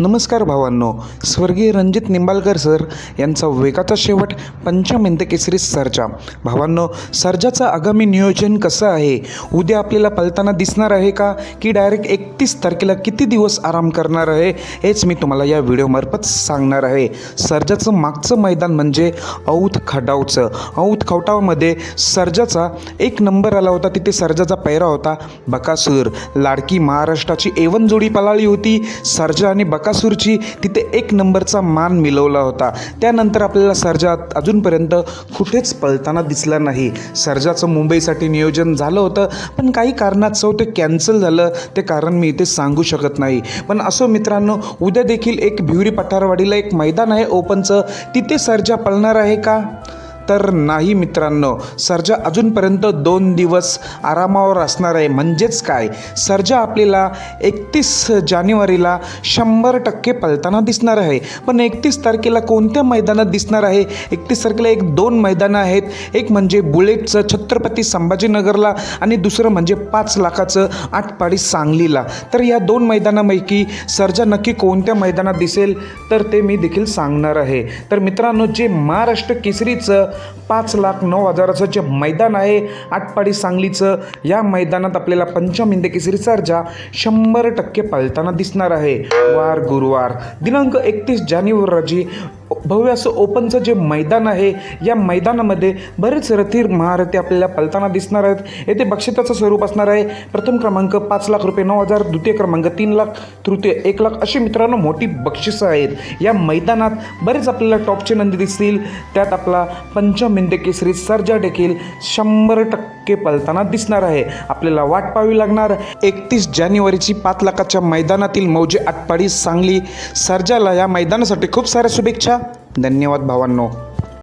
नमस्कार भावांनो स्वर्गीय रणजित निंबाळकर सर यांचा वेगाचा शेवट पंचमिंत केसरी सर्जा भावांनो सर्जाचं आगामी नियोजन कसं आहे? उद्या आपल्याला पलताना दिसणार आहे का? की डायरेक्ट एकतीस तारखेला किती दिवस आराम करणार आहे? हेच मी तुम्हाला या व्हिडिओमार्फत सांगणार आहे. सरजाचं मागचं मैदान म्हणजे औध खडावचं औध खवटावमध्ये सर्जाचा एक नंबर आला होता तिथे सर्जाचा पैरा होता. बकासूर लाडकी महाराष्ट्राची एवन जोडी पळाली होती. सरजा आणि बकासूरची तिथे एक नंबरचा मान मिळवला होता. त्यानंतर आपल्याला सर्जा अजूनपर्यंत कुठेच पळताना दिसला नाही. सर्जाचं मुंबईसाठी नियोजन झालं होतं पण काही कारणास्तव ते कॅन्सल झालं. ते कारण मी इथे सांगू शकत नाही. पण असो मित्रांनो उद्या देखील एक भिवरी पठारवाडीला एक मैदान आहे ओपनचं. तिथे सर्जा पळणार आहे का? तर नाही मित्रांनो. सर्जा अजूनपर्यंत दोन दिवस आरामावर असणार आहे. म्हणजेच काय? सर्जा आपल्याला एकतीस जानेवारीला शंभर टक्के पळताना दिसणार आहे. पण एकतीस तारखेला कोणत्या मैदानात दिसणार आहे? एकतीस तारखेला एक दोन मैदानं आहेत. एक म्हणजे बुलेटचं छत्रपती संभाजीनगरला आणि दुसरं म्हणजे पाच लाखाचं आठपाडी सांगलीला. तर या दोन मैदानापैकी सर्जा नक्की कोणत्या मैदानात दिसेल? तर ते मी देखील सांगणार आहे. तर मित्रांनो जे महाराष्ट्र केसरीचं पाच लाख नऊ हजाराचं जे मैदान आहे आटपाडी सांगलीचं या मैदानात आपल्याला पंचम केसरी सर्जा शंभर टक्के पाळताना दिसणार आहे. वार गुरुवार. दिनांक एकतीस जानेवारी रोजी भव्य असं ओपनचं जे मैदान आहे या मैदानामध्ये बरेच रथीर महारथी आपल्याला पलताना दिसणार आहेत. येथे बक्षिताचं स्वरूप असणार आहे. प्रथम क्रमांक पाच लाख रुपये नऊ हजार द्वितीय क्रमांक तीन लाख तृतीय एक लाख. अशी मित्रांनो मोठी बक्षिसं आहेत. या मैदानात बरेच आपल्याला टॉपचे नंदी दिसतील. त्यात आपला पंचमिंदे केसरी सर्जा देखील शंभर टक्के पलताना दिसणार आहे. आपल्याला वाट पाहावी लागणार. एकतीस जानेवारीची पाच लाखाच्या मैदानातील मौजे आटपाडी सांगली. सर्जाला या मैदानासाठी खूप साऱ्या शुभेच्छा. धन्यवाद भावांनो.